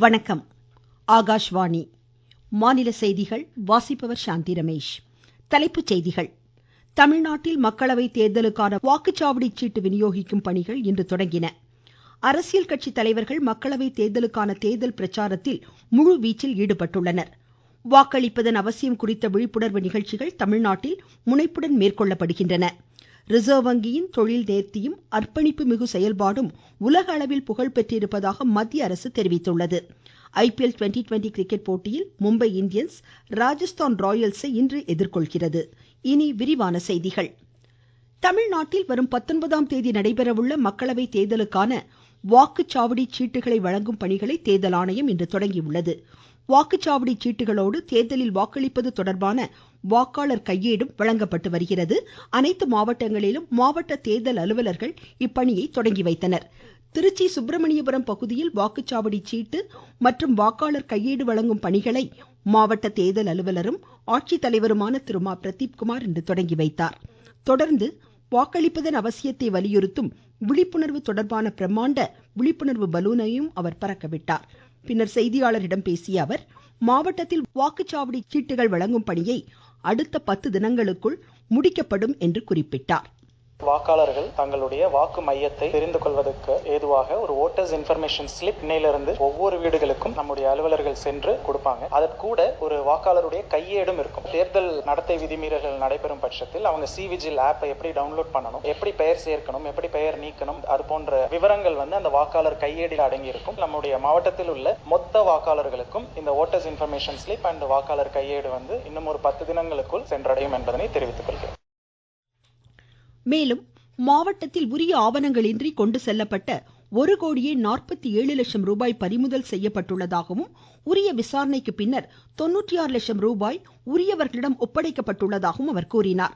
வணக்கம். ஆகாஷ்வாணி. மாநில செய்திகள் வாசிப்பவர் சாந்தி ரமேஷ். தலைப்புச் செய்திகள். தமிழ்நாட்டில் மக்களவை தேர்தலுக்கான வாக்குச்சாவடி சீட்டு விநியோகிக்கும் பணிகள் இன்று தொடங்கின. அரசியல் கட்சி தலைவர்கள் மக்களவை தேர்தலுக்கான தேர்தல் பிரச்சாரத்தில் முழுவீச்சில் ஈடுபட்டுள்ளனர். வாக்களிப்பதன் அவசியம் குறித்த விழிப்புணர்வு நிகழ்ச்சிகள் தமிழ்நாட்டில் முனைப்புடன் மேற்கொள்ளப்படுகின்றன. ரிசர்வ் வங்கியின் தொழில் நேர்த்தியும் அர்ப்பணிப்பு மிகு செயல்பாடும் உலக அளவில் புகழ் பெற்றிருப்பதாக மத்திய அரசு தெரிவித்துள்ளது. ஐபிஎல் ட்வெண்ட்டி ட்வெண்ட்டி கிரிக்கெட் போட்டியில் மும்பை இந்தியன்ஸ் ராஜஸ்தான் ராயல்ஸை இன்று எதிர்கொள்கிறது. இனி விரிவான செய்திகள். தமிழ்நாட்டில் வரும் பத்தொன்பதாம் தேதி நடைபெறவுள்ள மக்களவை தேர்தலுக்கான வாக்குச்சாவடி சீட்டுகளை வழங்கும் பணிகளை தேர்தல் ஆணையம் இன்று தொடங்கியுள்ளது. வாக்குச்சாவடி சீட்டுகளோடு தேர்தலில் வாக்களிப்பது தொடர்பான வாக்காளர் கையேடும் வழங்கப்பட்டு வருகிறது. அனைத்து மாவட்டங்களிலும் மாவட்ட தேர்தல் அலுவலர்கள் இப்பணியை தொடங்கி வைத்தனர். திருச்சி சுப்பிரமணியபுரம் பகுதியில் வாக்குச்சாவடி சீட்டு மற்றும் வாக்காளர் கையேடு வழங்கும் பணிகளை மாவட்ட தேர்தல் அலுவலரும் ஆட்சித்தலைவருமான திரு. மா. பிரதீப்குமார் இன்று தொடங்கி வைத்தார். தொடர்ந்து வாக்களிப்பதன் அவசியத்தை வலியுறுத்தும் விழிப்புணர்வு தொடர்பான பிரம்மாண்ட விழிப்புணர்வு பலூனையும் அவர் பறக்கவிட்டார் பின்னர் செய்தியாளரிடம் பேசிய அவர் மாவட்டத்தில் வாக்குச்சாவடி சீட்டுகள் வழங்கும் பணியை அடுத்த பத்து தினங்களுக்குள் முடிக்கப்படும் என்று குறிப்பிட்டார். வாக்காளர்கள் தங்களுடைய வாக்கு மையத்தை தெரிந்து கொள்வதற்கு ஏதுவாக ஒரு ஓட்டர்ஸ் இன்ஃபர்மேஷன் ஸ்லிப் இன்னையிலிருந்து ஒவ்வொரு வீடுகளுக்கும் நம்முடைய அலுவலர்கள் சென்று கொடுப்பாங்க. அதற்கூட ஒரு வாக்காளருடைய கையேடும் இருக்கும். தேர்தல் நடத்தை விதிமீறல்கள் நடைபெறும் பட்சத்தில் அவங்க சிவிஜில் ஆப்பை எப்படி டவுன்லோட் பண்ணணும் எப்படி பெயர் சேர்க்கணும் எப்படி பெயர் நீக்கணும் அது போன்ற விவரங்கள் வந்து அந்த வாக்காளர் கையேடில் அடங்கி இருக்கும் நம்முடைய மாவட்டத்தில் உள்ள மொத்த வாக்காளர்களுக்கும் இந்த ஓட்டர்ஸ் இன்ஃபர்மேஷன் ஸ்லிப் அண்ட் வாக்காளர் கையேடு வந்து இன்னும் ஒரு பத்து தினங்களுக்குள் சென்றடையும் என்பதனை தெரிவித்துக் கொள்கிறேன். மேலும் மாவட்டத்தில் உரிய ஆவணங்களின்றி கொண்டு செல்லப்பட்ட ஒரு கோடியே நாற்பத்தி ஏழு லட்சம் ரூபாய் பறிமுதல் செய்யப்பட்டுள்ளதாகவும் உரிய விசாரணைக்கு பின்னர் தொன்னூற்றி ஆறு லட்சம் ரூபாய் உரியவர்களிடம் ஒப்படைக்கப்பட்டுள்ளதாகவும் அவர் கூறினார்.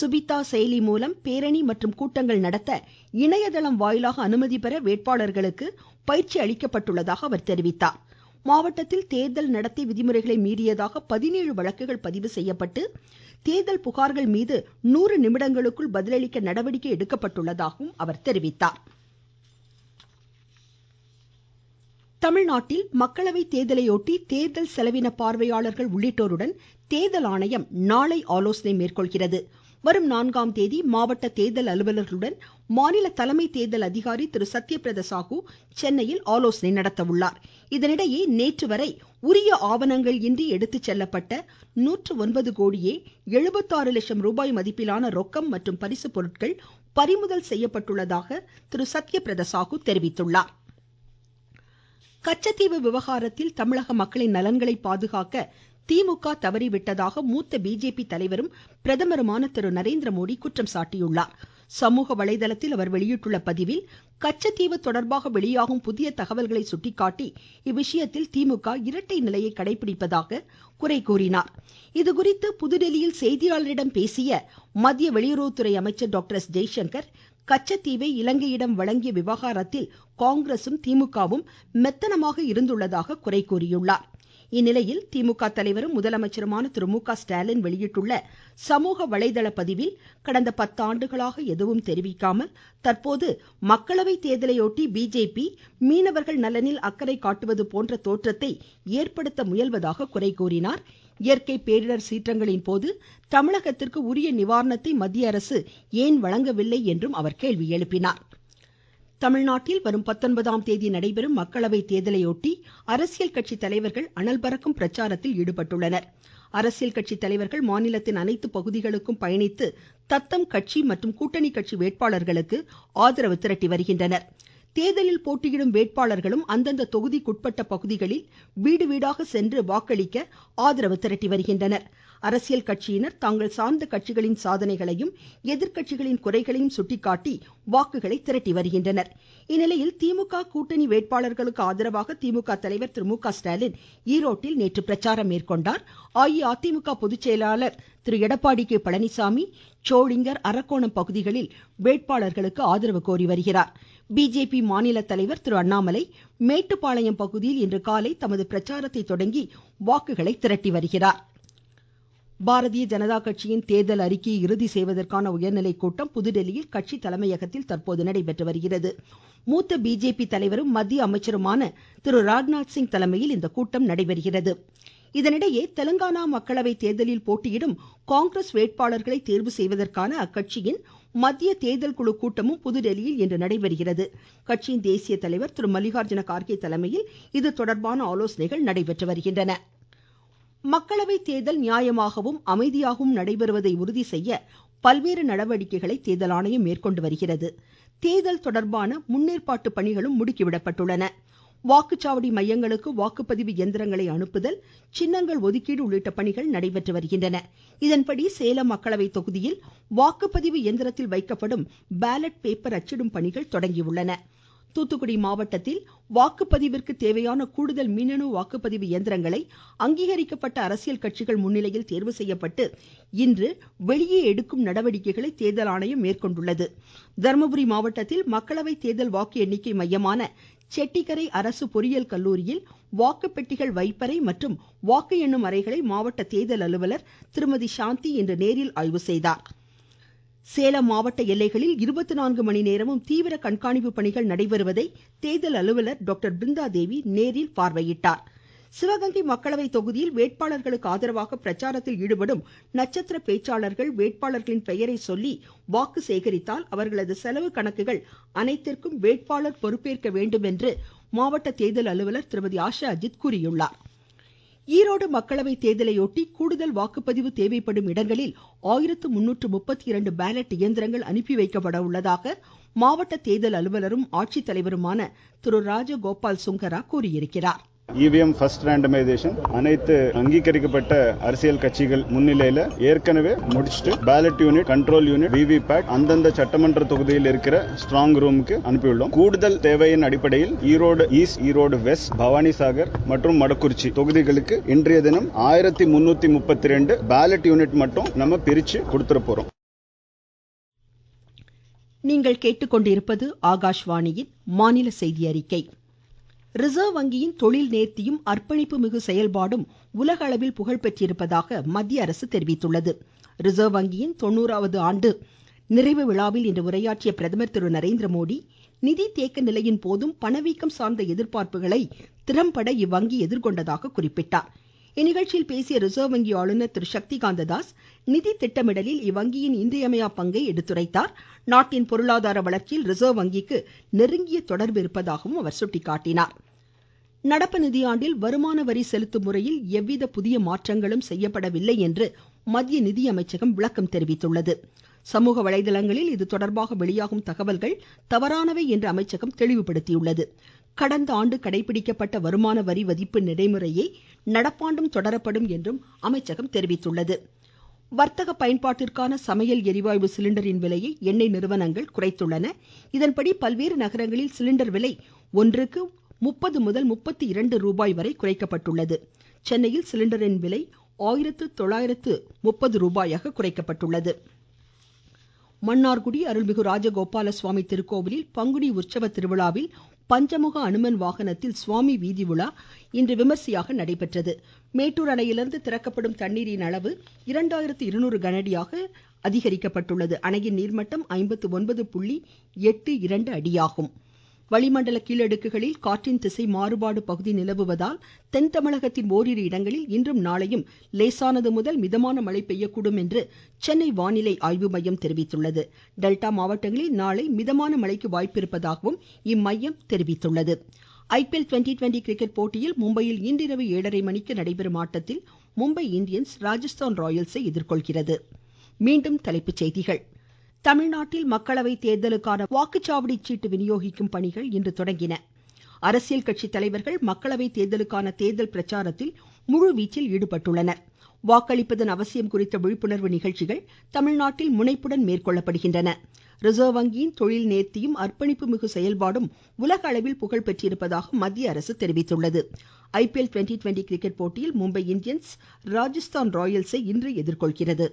சுபிதா செயலி மூலம் பேரணி மற்றும் கூட்டங்கள் நடத்த இணையதளம் வாயிலாக அனுமதி பெற வேட்பாளர்களுக்கு பயிற்சி அளிக்கப்பட்டுள்ளதாக அவர் தெரிவித்தார். மாவட்டத்தில் தேர்தல் நடத்தை விதிமுறைகளை மீறியதாக பதினேழு வழக்குகள் பதிவு செய்யப்பட்டு தேர்தல் புகார்கள் மீது நூறு நிமிடங்களுக்குள் பதிலளிக்க நடவடிக்கை எடுக்கப்பட்டுள்ளதாகவும் அவர் தெரிவித்தார். தமிழ்நாட்டில் மக்களவை தேர்தலையொட்டி தேர்தல் செலவின பார்வையாளர்கள் உள்ளிட்டோருடன் தேர்தல் ஆணையம் நாளை ஆலோசனை மேற்கொள்கிறது. வரும் நான்காம் தேதி மாவட்ட தேர்தல் அலுவலர்களுடன் மாநில தலைமை தேர்தல் அதிகாரி திரு. சத்யபிரத சாகு சென்னையில் ஆலோசனை நடத்த உள்ளார் இதனிடையே நேற்று வரை உரிய ஆவணங்கள் இன்றி எடுத்துச் செல்லப்பட்ட நூற்று ஒன்பது கோடியே எழுபத்தாறு லட்சம் ரூபாய் மதிப்பிலான ரொக்கம் மற்றும் பரிசுப் பொருட்கள் பறிமுதல் செய்யப்பட்டுள்ளதாக திரு. சத்யபிரத சாகு தெரிவித்துள்ளார். கச்சத்தீவு விவகாரத்தில் தமிழக மக்களின் நலன்களை பாதுகாக்க திமுக தவறிவிட்டதாக மூத்த பிஜேபி தலைவரும் பிரதமருமான திரு நரேந்திர மோடி குற்றம் சாட்டியுள்ளார். சமூக வலைதளத்தில் அவர் வெளியிட்டுள்ள பதிவில் கச்சத்தீவு தொடர்பாக வெளியாகும் புதிய தகவல்களை சுட்டிக்காட்டி இவ்விஷயத்தில் திமுக இரட்டை நிலையை கடைபிடிப்பதாக குறை கூறினார். இதுகுறித்து புதுடெல்லியில் செய்தியாளரிடம் பேசிய மத்திய வெளியுறவுத்துறை அமைச்சர் டாக்டர் எஸ் ஜெய்சங்கர் கச்சத்தீவை இலங்கையிடம் வழங்கிய விவகாரத்தில் காங்கிரசும் திமுகவும் மெத்தனமாக இருந்துள்ளதாக குறை கூறியுள்ளார். இந்நிலையில் திமுக தலைவரும் முதலமைச்சருமான திரு மு க ஸ்டாலின் வெளியிட்டுள்ள சமூக வலைதள பதிவில் கடந்த பத்தாண்டுகளாக எதுவும் தெரிவிக்காமல் தற்போது மக்களவை தேர்தலையொட்டி பிஜேபி மீனவர்கள் நலனில் அக்கறை காட்டுவது போன்ற தோற்றத்தை ஏற்படுத்த முயல்வதாக குறை கூறினார். இயற்கை பேரிடர் சீற்றங்களின் போது தமிழகத்திற்கு உரிய நிவாரணத்தை மத்திய அரசு ஏன் வழங்கவில்லை என்றும் அவர் கேள்வி எழுப்பினார். தமிழ்நாட்டில் வரும் பத்தொன்பதாம் தேதி நடைபெறும் மக்களவை தேர்தலையொட்டி அரசியல் கட்சி தலைவர்கள் அனல் பறக்கும் பிரச்சாரத்தில் ஈடுபட்டுள்ளனர். அரசியல் கட்சி தலைவர்கள் மாநிலத்தின் அனைத்து பகுதிகளுக்கும் பயணித்து தத்தம் கட்சி மற்றும் கூட்டணி கட்சி வேட்பாளர்களுக்கு ஆதரவு திரட்டி வருகின்றனர். தேர்தலில் போட்டியிடும் வேட்பாளர்களும் அந்தந்த தொகுதிக்குட்பட்ட பகுதிகளில் வீடு வீடாக சென்று வாக்களிக்க ஆதரவு திரட்டி வருகின்றனர். அரசியல் கட்சியினர் தாங்கள் சார்ந்த கட்சிகளின் சாதனைகளையும் எதிர்க்கட்சிகளின் குறைகளையும் சுட்டிக்காட்டி வாக்குகளை திரட்டி வருகின்றனர். இந்நிலையில் திமுக கூட்டணி வேட்பாளர்களுக்கு ஆதரவாக திமுக தலைவர் திரு மு க ஸ்டாலின் ஈரோட்டில் நேற்று பிரச்சாரம் மேற்கொண்டார். அஇஅதிமுக பொதுச்செயலாளர் திரு எடப்பாடி கே பழனிசாமி சோளிங்கர் அரக்கோணம் பகுதிகளில் வேட்பாளர்களுக்கு ஆதரவு கோரி வருகிறார். பிஜேபி மாநில தலைவர் திரு அண்ணாமலை மேட்டுப்பாளையம் பகுதியில் இன்று காலை தமது பிரச்சாரத்தை தொடங்கி வாக்குகளை திரட்டி வருகிறார். பாரதிய ஜனதா கட்சியின் தேர்தல் அறிக்கையை இறுதி செய்வதற்கான உயர்நிலைக் கூட்டம் புதுதில்லியில் கட்சி தலைமையகத்தில் தற்போது நடைபெற்று வருகிறது. மூத்த பிஜேபி தலைவரும் மத்திய அமைச்சருமான திரு ராஜ்நாத் சிங் தலைமையில் இந்த கூட்டம் நடைபெறுகிறது. இதனிடையே தெலுங்கானா மக்களவை தேர்தலில் போட்டியிடும் காங்கிரஸ் வேட்பாளர்களை தேர்வு செய்வதற்கான அக்கட்சியின் மத்திய தேர்தல் குழு கூட்டமும் புதுடெல்லியில் இன்று நடைபெறுகிறது. கட்சியின் தேசிய தலைவர் திரு மல்லிகார்ஜுன கார்கே தலைமையில் இது தொடர்பான ஆலோசனைகள் நடைபெற்று வருகின்றன. மக்களவை தேர்தல் நியாயமாகவும் அமைதியாகவும் நடைபெறுவதை உறுதி செய்ய பல்வேறு நடவடிக்கைகளை தேர்தல் ஆணையம் மேற்கொண்டு வருகிறது. தேர்தல் தொடர்பான முன்னேற்பாட்டு பணிகளும் முடுக்கிவிடப்பட்டுள்ளன. வாக்குச்சாவடி மையங்களுக்கு வாக்குப்பதிவு இயந்திரங்களை அனுப்புதல் சின்னங்கள் ஒதுக்கீடு உள்ளிட்ட பணிகள் நடைபெற்று வருகின்றன. இதன்படி சேலம் மக்களவை தொகுதியில் வாக்குப்பதிவு இயந்திரத்தில் வைக்கப்படும் பேலட் பேப்பர் அச்சிடும் பணிகள் தொடங்கியுள்ளன. தூத்துக்குடி மாவட்டத்தில் வாக்குப்பதிவிற்கு தேவையான கூடுதல் மின்னணு வாக்குப்பதிவு இயந்திரங்களை அங்கீகரிக்கப்பட்ட அரசியல் கட்சிகள் முன்னிலையில் தேர்வு செய்யப்பட்டு இன்று வெளியே எடுக்கும் நடவடிக்கைகளை தேர்தல் ஆணையம் மேற்கொண்டுள்ளது. தர்மபுரி மாவட்டத்தில் மக்களவை தேர்தல் வாக்கு எண்ணிக்கை மையமான செட்டிக்கரை அரசு பொறியியல் கல்லூரியில் வாக்குப்பெட்டிகள் வைப்பறை மற்றும் வாக்கு எண்ணும் அறைகளை மாவட்ட தேர்தல் அலுவலர் திருமதி சாந்தி இன்று நேரில் ஆய்வு செய்தார். சேலம் மாவட்ட எல்லைகளில் இருபத்து நான்கு மணி நேரமும் தீவிர கண்காணிப்பு பணிகள் நடைபெறுவதை தேர்தல் அலுவலர் டாக்டர் பிருந்தா தேவி நேரில் பார்வையிட்டார். சிவகங்கை மக்களவை தொகுதியில் வேட்பாளர்களுக்கு ஆதரவாக பிரச்சாரத்தில் ஈடுபடும் நட்சத்திர பேச்சாளர்கள் வேட்பாளர்களின் பெயரை சொல்லி வாக்கு சேகரித்தால் அவர்களது செலவு கணக்குகள் அனைத்திற்கும் வேட்பாளர் பொறுப்பேற்க வேண்டும் என்று மாவட்ட தேர்தல் அலுவலர் திருமதி ஆஷா அஜித் கூறியுள்ளார். ஈரோடு மக்களவை தேர்தலையொட்டி கூடுதல் வாக்குப்பதிவு தேவைப்படும் இடங்களில் ஆயிரத்து முன்னூற்று முப்பத்தி இரண்டு பேலட் இயந்திரங்கள் அனுப்பி வைக்கப்பட உள்ளதாக மாவட்ட தேர்தல் அலுவலரும் ஆட்சித்தலைவருமான திரு. ராஜகோபால் சுங்கரா கூறியிருக்கிறார். இவிஎம் ஃபர்ஸ்ட் ரேண்டமைசேஷன் அனைத்து அங்கீகரிக்கப்பட்ட அரசியல் கட்சிகள் முன்னிலையில ஏற்கனவே முடிச்சுட்டு ballot unit control unit VVPAT அந்தந்த சட்டமன்ற தொகுதியில் இருக்கிற ஸ்ட்ராங் ரூமுக்கு அனுப்பியுள்ளோம். கூடுதல் தேவையின் அடிப்படையில் ஈரோடு ஈஸ்ட் ஈரோடு வெஸ்ட் பவானி சாகர் மற்றும் மடக்குறிச்சி தொகுதிகளுக்கு இன்றைய தினம் ஆயிரத்தி முன்னூத்தி முப்பத்தி ரெண்டு பேலட் யூனிட் மட்டும் நம்ம பிரிச்சு கொடுத்துட போறோம். நீங்கள் கேட்டுக்கொண்டிருப்பது ஆகாஷ்வாணியின் மாநில செய்தி அறிக்கை. ரிசர்வ் வங்கியின் தொழில் நேர்த்தியும் அர்ப்பணிப்பு மிகு செயல்பாடும் உலக அளவில் புகழ் பெற்றிருப்பதாக மத்திய அரசு தெரிவித்துள்ளது. ரிசர்வ் வங்கியின் தொண்ணூறாவது ஆண்டு நிறைவு விழாவில் இன்று உரையாற்றிய பிரதமர் திரு நரேந்திர மோடி நிதி தேக்க நிலையின் போதும் பணவீக்கம் சார்ந்த எதிர்பார்ப்புகளை திறம்பட இவ்வங்கி எதிர்கொண்டதாக குறிப்பிட்டார். இந்நிகழ்ச்சியில் பேசிய ரிசர்வ் வங்கி ஆளுநர் திரு. சக்திகாந்த தாஸ் நிதி திட்டமிடலில் இவ்வங்கியின் இன்றியமையா பங்கை எடுத்துரைத்தார். நாட்டின் பொருளாதார வளர்ச்சியில் ரிசர்வ் வங்கிக்கு நெருங்கிய தொடர்பு இருப்பதாகவும் அவர் சுட்டிக்காட்டினார். நடப்பு நிதியாண்டில் வருமான வரி செலுத்தும் முறையில் எவ்வித புதிய மாற்றங்களும் செய்யப்படவில்லை என்று மத்திய நிதியமைச்சகம் விளக்கம் தெரிவித்துள்ளது. சமூக வலைதளங்களில் இதுதொடர்பாக வெளியாகும் தகவல்கள் தவறானவை என்று அமைச்சகம் தெளிவுபடுத்தியுள்ளது. கடந்த ஆண்டு கடைபிடிக்கப்பட்ட வருமான வரி விதிப்பு நடைமுறையை நடப்பாண்டும் தொடரப்படும் என்றும் அமைச்சகம் தெரிவித்துள்ளது. வர்த்தக பயன்பாட்டிற்கான சமையல் எரிவாயு சிலிண்டரின் விலையை எண்ணெய் நிறுவனங்கள் குறைத்துள்ளன. இதன்படி பல்வேறு நகரங்களில் சிலிண்டர் விலை ஒன்றுக்கு முப்பது முதல் முப்பத்தி இரண்டு ரூபாய் வரை குறைக்கப்பட்டுள்ளது. சென்னையில் சிலிண்டரின் விலை ஆயிரத்து தொள்ளாயிரத்து முப்பது ரூபாயாக குறைக்கப்பட்டுள்ளது. மன்னார்குடி அருள்மிகு ராஜகோபால சுவாமி திருக்கோவிலில் பங்குனி உற்சவ திருவிழாவில் பஞ்சமுக அனுமன் வாகனத்தில் சுவாமி வீதி உலா இன்று விமர்சையாக நடைபெற்றது. மேட்டூர் அணையிலிருந்து திறக்கப்படும் தண்ணீரின் அளவு இரண்டாயிரத்து இருநூறு கனஅடியாக அதிகரிக்கப்பட்டுள்ளது. அணையின் நீர்மட்டம் ஐம்பத்து ஒன்பது புள்ளி எட்டு இரண்டு அடியாகும். வளிமண்டல கீழடுக்குகளில் காற்றின் திசை மாறுபாடு பகுதி நிலவுவதால் தென் தமிழகத்தின் ஓரிரு இடங்களில் இன்றும் நாளையும் லேசானது முதல் மிதமான மழை பெய்யக்கூடும் என்று சென்னை வானிலை ஆய்வு மையம் தெரிவித்துள்ளது. டெல்டா மாவட்டங்களில் நாளை மிதமான மழைக்கு வாய்ப்பிருப்பதாகவும் இம்மையம் தெரிவித்துள்ளது. ஐபிஎல் ட்வெண்ட்டி ட்வெண்ட்டி கிரிக்கெட் போட்டியில் மும்பையில் இன்றிரவு ஏழரை மணிக்கு நடைபெறும் ஆட்டத்தில் மும்பை இந்தியன்ஸ் ராஜஸ்தான் ராயல்ஸை எதிர்கொள்கிறது. தமிழ்நாட்டில் மக்களவை தேர்தலுக்கான வாக்குச்சாவடி சீட்டு விநியோகிக்கும் பணிகள் இன்று தொடங்கின. அரசியல் கட்சி தலைவர்கள் மக்களவை தேர்தலுக்கான தேர்தல் பிரச்சாரத்தில் முழுவீச்சில் ஈடுபட்டுள்ளனர். வாக்களிப்பதன் அவசியம் குறித்த விழிப்புணர்வு நிகழ்ச்சிகள் தமிழ்நாட்டில் முனைப்புடன் மேற்கொள்ளப்படுகின்றன. ரிசர்வ் வங்கியின் தொழில் நேர்த்தியும் அர்ப்பணிப்பு மிகு செயல்பாடும் உலக அளவில் புகழ் பெற்றிருப்பதாக மத்திய அரசு தெரிவித்துள்ளது. ஐபிஎல் ட்வெண்ட்டி ட்வெண்ட்டி கிரிக்கெட் போட்டியில் மும்பை இந்தியன்ஸ் ராஜஸ்தான் ராயல்ஸை இன்று எதிர்கொள்கிறது.